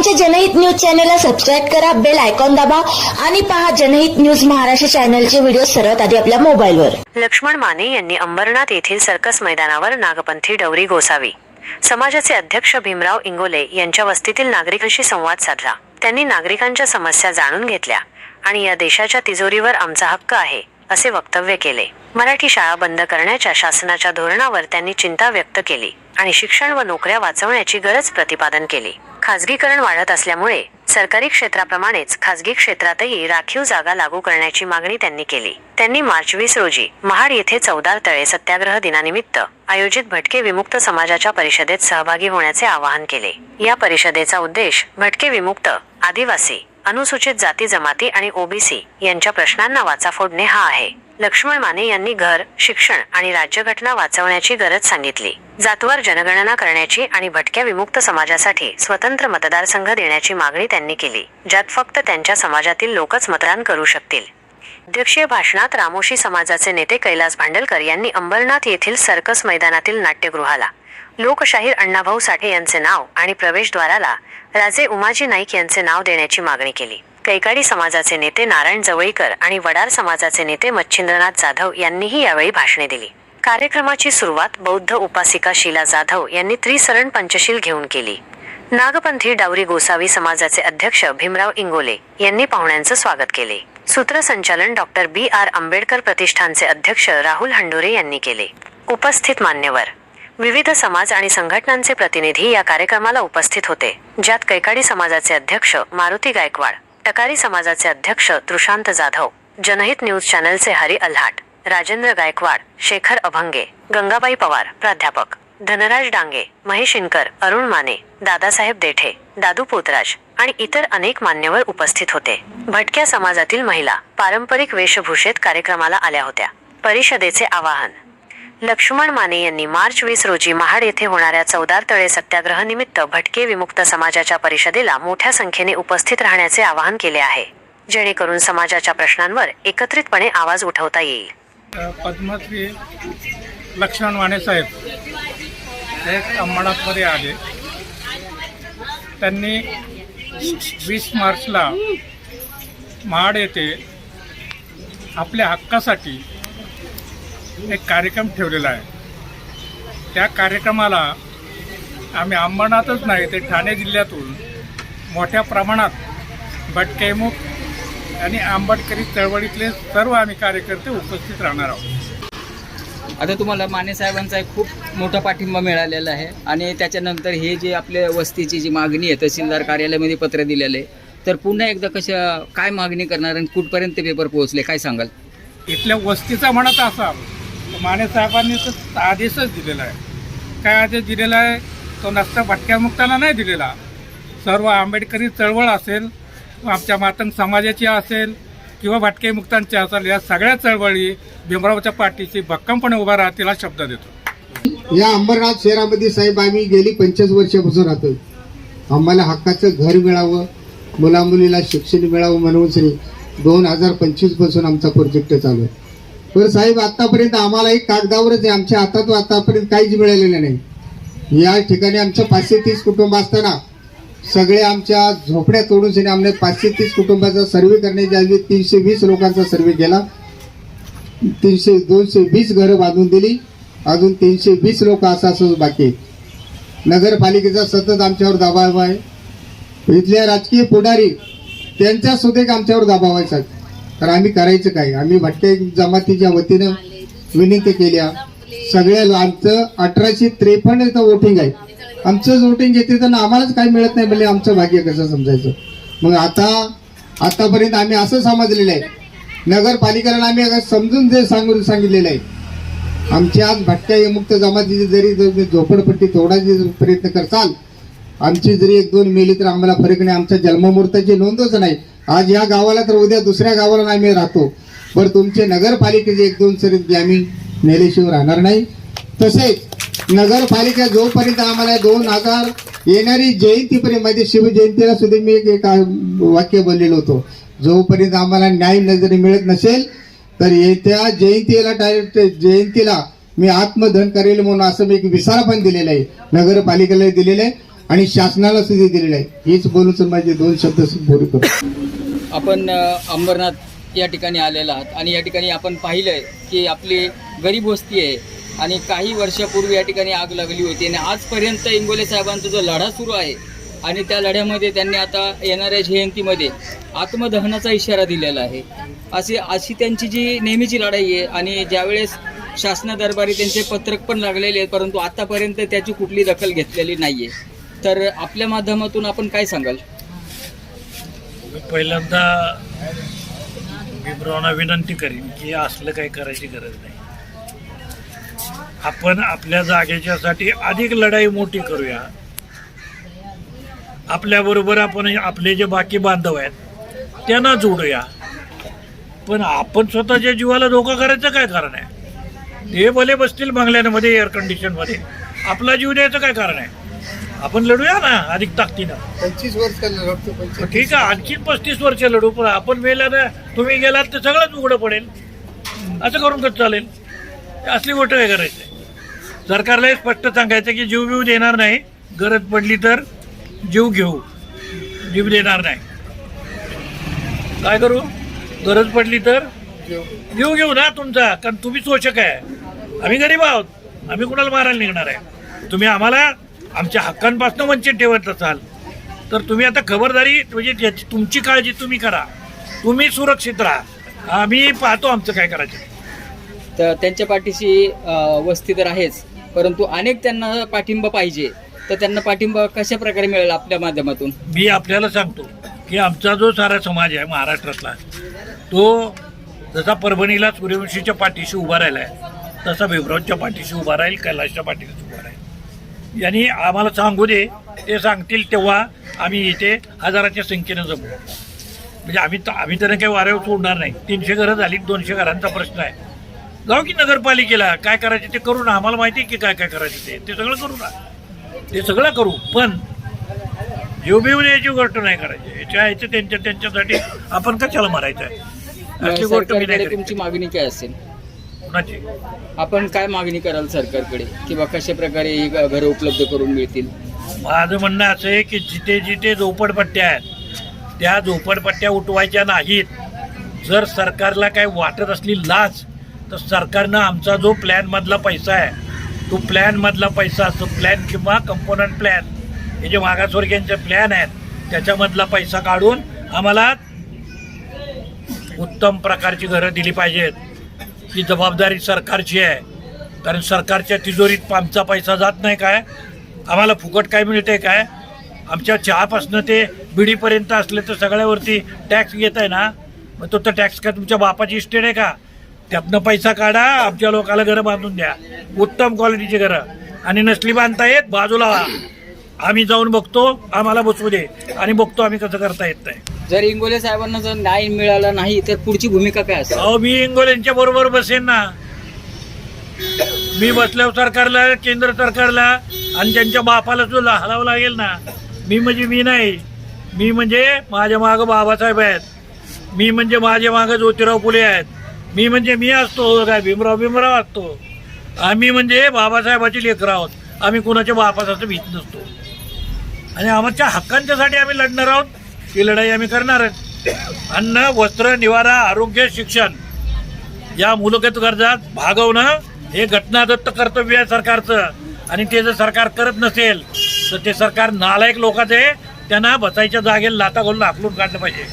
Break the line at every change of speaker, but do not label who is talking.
आमच्या जनहित न्यूज चॅनलला सबस्क्राईब करा बेल आयकॉन दाबा आणि पहा जनहित न्यूज महाराष्ट्र चॅनलचे व्हिडिओ सर्वात आधी आपल्या मोबाईलवर.
लक्ष्मण माने यांनी अंबरनाथ येथील सर्कस मैदानावर नागपंथी डवरी गोसावी. समाजाचे अध्यक्ष भीमराव इंगोले यांच्या वस्तीतील नागरिकांशी संवाद साधला. त्यांनी नागरिकांच्या समस्या जाणून घेतल्या आणि या देशाच्या तिजोरीवर आमचा हक्क आहे असे वक्तव्य केले. मराठी शाळा बंद करण्याच्या शासनाच्या धोरणावर त्यांनी चिंता व्यक्त केली आणि शिक्षण व नोकऱ्या वाचवण्याची गरज प्रतिपादन केली. खाजगीकरण वाढत असल्यामुळे सरकारी क्षेत्राप्रमाणेच खाजगी क्षेत्रातही राखीव जागा लागू करण्याची मागणी त्यांनी केली. त्यांनी मार्च वीस रोजी महाड येथे चौदार तळे सत्याग्रह दिनानिमित्त आयोजित भटके विमुक्त समाजाच्या परिषदेत सहभागी होण्याचे आवाहन केले. या परिषदेचा उद्देश भटके विमुक्त आदिवासी अनुसूचित जाती जमाती आणि ओबीसी यांच्या प्रश्नांना वाचा फोडणे हा आहे. लक्ष्मण माने यांनी घर शिक्षण आणि राज्यघटना वाचवण्याची गरज सांगितली. जातवार जनगणना करण्याची आणि भटक्या विमुक्त समाजासाठी स्वतंत्र मतदारसंघ देण्याची मागणी त्यांनी केली ज्यात फक्त त्यांच्या समाजातील लोकच मतदान करू शकतील. अध्यक्षीय भाषणात रामोशी समाजाचे नेते कैलास भांडलकर यांनी अंबरनाथ येथील सर्कस मैदानातील नाट्यगृहाला लोकशाहीर अण्णाभाऊ साठे यांचे नाव आणि प्रवेशद्वाराला राजे उमाजी नाईक यांचे नाव देण्याची मागणी केली. कैकाडी समाजाचे नेते नारायण जवळीकर आणि वडार समाजाचे नेते मच्छिंद्रनाथ जाधव यांनीही यावेळी भाषणे दिली. कार्यक्रमाची सुरुवात बौद्ध उपासिका शीला जाधव यांनी त्रिसरण पंचशील घेऊन केली. नागपंथी डावरी गोसावी समाजाचे अध्यक्ष भीमराव इंगोले यांनी पाहुण्यांचं स्वागत केले. सूत्रसंचालन डॉक्टर बी आर आंबेडकर प्रतिष्ठानचे अध्यक्ष राहुल हंडोरे यांनी केले. उपस्थित मान्यवर. विविध समाज आणि संघटनांचे प्रतिनिधी या कार्यक्रमाला उपस्थित होते ज्यात कैकाडी समाजाचे अध्यक्ष मारुती गायकवाड टकारी समाजाचे अध्यक्ष तृशांत जाधव जनहित न्यूज चॅनलचे हरी अल्हाट राजेंद्र गायकवाड शेखर अभंगे गंगाबाई पवार प्राध्यापक धनराज डांगे महेश इनकर अरुण माने दादासाहेब देठे दादू पोतराज आणि इतर अनेक मान्यवर उपस्थित होते. भटक्या समाजातील महिला पारंपरिक वेशभूषेत कार्यक्रमाला आल्या होत्या. परिषदेचे आवाहन लक्ष्मण माने यांनी मार्च वीस रोजी महाड येथे होणाऱ्या चौदार तळे सत्याग्रह निमित्त भटके विमुक्त समाजाच्या परिषदेला मोठ्या संख्येने उपस्थित राहण्याचे आवाहन केले आहे. जेणेकरून समाजाच्या प्रश्नांवर एकत्रितपणे आवाज उठवता येईल.
पद्मश्री लक्ष्मण माने साहेब हे अंबरनाथमध्ये आले. त्यांनी वीस मार्चला महाड येथे आपल्या हक्कासाठी एक कार्यक्रम ठेवलेला आहे. त्या कार्यक्रमाला आम्ही अंबरनाथच नाही ते ठाणे जिल्ह्यातून मोठ्या प्रमाणात भटकेमुख आणि आंबेडकरी चळवळीतले सर्व आम्ही कार्यकर्ते उपस्थित राहणार आहोत.
आता तुम्हाला माने साहेबांचा एक खूप मोठा पाठिंबा मिळालेला आहे आणि त्याच्यानंतर हे जे आपल्या वस्तीची जी मागणी आहे तहसीलदार कार्यालयामध्ये पत्र दिलेलं आहे तर पुन्हा एकदा कशा काय मागणी करणार आणि कुठपर्यंत ते पेपर पोहोचले काय सांगाल?
इथल्या वस्तीचा म्हणत तर माने साहेबांनी तर आदेशच दिलेला आहे. काय आदेश दिलेला आहे? तो नसता भटक्यामुक्तांना नाही दिलेला. सर्व आंबेडकरी चळवळ असेल आमच्या मातंग समाजाची असेल किंवा भटके मुक्तांची असेल या सगळ्या चळवळी भीमरावच्या पाठीशी भक्कमपणे उभा राहतील हा शब्द देतो.
या अंबरनाथ शहरामध्ये साहेब आम्ही गेली पंचवीस वर्षापासून राहतो आम्हाला हक्काचं घर मिळावं मुला मुलीला शिक्षण मिळावं म्हणून श्री दोन हजार पंचवीसपासून आमचा प्रोजेक्ट चालू आहे. तर साहेब आतापर्यंत आम्हाला एक कागदावरच आहे. आमच्या हातात आतापर्यंत काहीच मिळालेलं नाही. या ठिकाणी आमचं पाचशे तीस कुटुंब असताना सगळे आमच्या झोपड्या तोडून सनी आमने पाचशे तीस कुटुंबाचा सर्वे करण्याच्या आधी तीनशे वीस लोकांचा सर्वे केला. तीनशे दोनशे वीस घरं बांधून दिली. अजून तीनशे वीस लोक असं असं बाकी नगरपालिकेचा सतत आमच्यावर दबाव आहे. इथल्या राजकीय पुढारी त्यांचा सुद्धा एक आमच्यावर दबाव आहे साहेब. तर आम्ही करायचं काय? आम्ही भटके जमातीच्या वतीनं विनंती केल्या सगळ्या आमचं अठराशे त्रेपन्न इथं वोटिंग आहे. आमचंच वोटिंग घेते तर आम्हालाच काही मिळत नाही म्हणजे आमचं भाग्य कसं समजायचं? मग आता आतापर्यंत आम्ही असं समजलेलं आहे. नगरपालिकेला आम्ही समजून जे सांगून सांगितलेलं आहे. आमच्या आज भटक्या मुक्त जमातीची जरी तुम्ही झोपडपट्टी तोडायची प्रयत्न करसाल आमची जरी एक दोन मेली तर आम्हाला फरक नाही. आमच्या जन्ममुहूर्ताची नोंदच नाही. आज या गावाला तर उद्या दुसऱ्या गावाला आम्ही राहतो. पण तुमचे नगरपालिकेचे एक दोन सरी आम्ही नेल्याशिवाय राहणार नाही. तसेच नगरपालिका जोपर्यंत आम्हाला दोन हजार येणारी जयंतीपर्यंत माझ्या शिवजयंतीला सुद्धा मी एक वाक्य बोललेलो होतो. जोपर्यंत आम्हाला न्याय नजरी मिळत नसेल तर येत्या जयंतीला डायरेक्ट जयंतीला मी आत्मधन करेल म्हणून असं मी एक विसारा पण दिलेला आहे. नगरपालिकेला दिलेलं आहे. आणि शासनाला सुद्धा दिलेलं आहे. हेच बोलून माझे दोन शब्द बोलू करतो
आपण अंबरनाथ या ठिकाणी आलेला आहात आणि या ठिकाणी आपण पाहिलंय की आपली गरीब वस्ती आहे आणि काही वर्षापूर्वी या ठिकाणी आग लागली होती आणि आजपर्यंत इंगोले साहेबांचा जो लढा सुरू आहे आणि त्या लढ्यामध्ये त्यांनी आता येणाऱ्या जयंतीमध्ये आत्मदहनाचा इशारा दिलेला आहे. अशी अशी त्यांची जी नेहमीची लढाई आहे आणि ज्यावेळेस शासना दरबारी त्यांचे पत्रक पण लागलेले आहेत परंतु आतापर्यंत त्याची कुठली दखल घेतलेली नाही आहे तर आपल्या माध्यमातून आपण काय सांगाल?
मी पहिल्यांदा विप्रोना विनंती करीन की असलं काही करायची गरज नाही. आपण आपल्या जागेच्यासाठी अधिक लढाई मोठी करूया. आपल्याबरोबर आपण आपले जे बाकी बांधव आहेत त्यांना जोडूया. पण आपण स्वतःच्या जीवाला धोका करायचं काय कारण आहे? ते भले बसतील बंगल्यांमध्ये एअर कंडिशनमध्ये आपला जीव द्यायचं काय कारण आहे? आपण लढूया ना अधिक ताकदीनं.
पंचवीस वर्ष
ठीक आहे आणखी पस्तीस वर्ष लढू पण आपण मेल्यानं तुम्ही गेलात तर सगळंच उघडं पडेल. असं करून कसं चालेल? असली गोष्ट काय करायचं? सरकारला हे स्पष्ट सांगायचं की जीव घेऊ देणार नाही. गरज पडली तर जीव घेऊ. जीव देणार नाही. काय करू? गरज पडली तर जीव घेऊ ना तुमचा कारण तुम्ही शोषक आहे. आम्ही गरीब आहोत. आम्ही कुणाला मारायला निघणार आहे? तुम्ही आम्हाला आमच्या हक्कांपासून वंचित ठेवत असाल तर तुम्ही आता खबरदारी म्हणजे त्याची तुमची काळजी तुम्ही करा. तुम्ही सुरक्षित राहा. आम्ही पाहतो आमचं काय करायचं.
तर त्यांच्या पाठीशी वस्ती तर आहेच परंतु अनेक त्यांना पाठिंबा पाहिजे. तर त्यांना पाठिंबा कशा प्रकारे मिळेल आपल्या माध्यमातून?
मी आपल्याला सांगतो की आमचा जो सारा समाज आहे महाराष्ट्रातला तो जसा परभणीला सूर्यवंशीच्या पाठीशी उभा राहिला आहे तसा भिवरावच्या पाठीशी उभा राहील कैलासच्या पाठीशी उभा राहील. यांनी आम्हाला सांगू दे ते सांगतील तेव्हा आम्ही इथे हजाराच्या संख्येनं जमू. म्हणजे आम्ही आम्ही तर काही वाऱ्यावर सोडणार नाही. तीनशे घरं झाली दोनशे घरांचा प्रश्न आहे. जाऊ की नगरपालिकेला काय करायचे ते करू ना आम्हाला माहिती आहे की काय काय करायचं ते. ते सगळं करू ना. ते सगळं करू पण जीव बिव याची गोष्ट नाही करायची. याच्या ते त्यांच्या त्यांच्यासाठी आपण कशाला मारायचं आहे? अशी गोष्ट.
तुमची मागणी काय असेल?
कुणाची
आपण काय मागणी कराल सरकारकडे? किंवा कशा प्रकारे ही घ- घरं उपलब्ध करून मिळतील?
माझं म्हणणं असं आहे की जिथे जिथे झोपडपट्ट्या आहेत त्या झोपडपट्ट्या उठवायच्या नाहीत. जर सरकारला काय वाटत असली लाच तर सरकारनं आमचा जो प्लॅनमधला पैसा आहे तो प्लॅनमधला पैसा असतो प्लॅन किंवा कंपोनंट प्लॅन हे जे मागासवर्गीयांचे प्लॅन आहेत त्याच्यामधला पैसा काढून आम्हाला उत्तम प्रकारची घरं दिली पाहिजेत. ही जबाबदारी सरकारची आहे. कारण सरकारच्या तिजोरीत आमचा पैसा जात नाही काय? आम्हाला फुकट काय मिळते काय? आमच्या चहापासनं ते बिडीपर्यंत असले तर सगळ्यावरती टॅक्स घेत आहे ना? मग तो तर टॅक्स का तुमच्या बापाची इस्टेट आहे का? त्यातनं पैसा काढा आमच्या लोकाला घरं बांधून द्या. उत्तम क्वालिटीची घरं. आणि नसली बांधता येत बाजूला आम्ही जाऊन बघतो आम्हाला बसवू दे. आणि बघतो आम्ही कसं करता येत नाही.
जर इंगोले साहेबांना जर न्याय मिळाला नाही तर पुढची भूमिका काय असेल?
अहो मी इंगोलेंच्या बरोबर बसेन ना. मी बसल्यावर सरकारला केंद्र सरकारला आणि त्यांच्या बापाला जो हलावं लागेल ना. मी म्हणजे मी नाही. मी म्हणजे माझ्या मागं बाबासाहेब आहेत. मी म्हणजे माझ्या मागं ज्योतिराव फुले आहेत. मी म्हणजे मी असतो काय भीमराव भीमराव असतो. आम्ही म्हणजे बाबासाहेबाची लेकर आहोत. आम्ही कुणाच्या बापासाचं भीत नसतो. आणि आमच्या हक्कांच्यासाठी आम्ही लढणार आहोत. ही लढाई आम्ही करणार अन्न वस्त्र निवारा आरोग्य शिक्षण या मूलभूत गरजात भागवणं हे घटनादत्त कर्तव्य आहे सरकारचं. आणि ते जर सरकार करत नसेल तर ते सरकार नालायक लोकांचे त्यांना बसायच्या जागेला लाता घालून आखलून काढलं पाहिजे.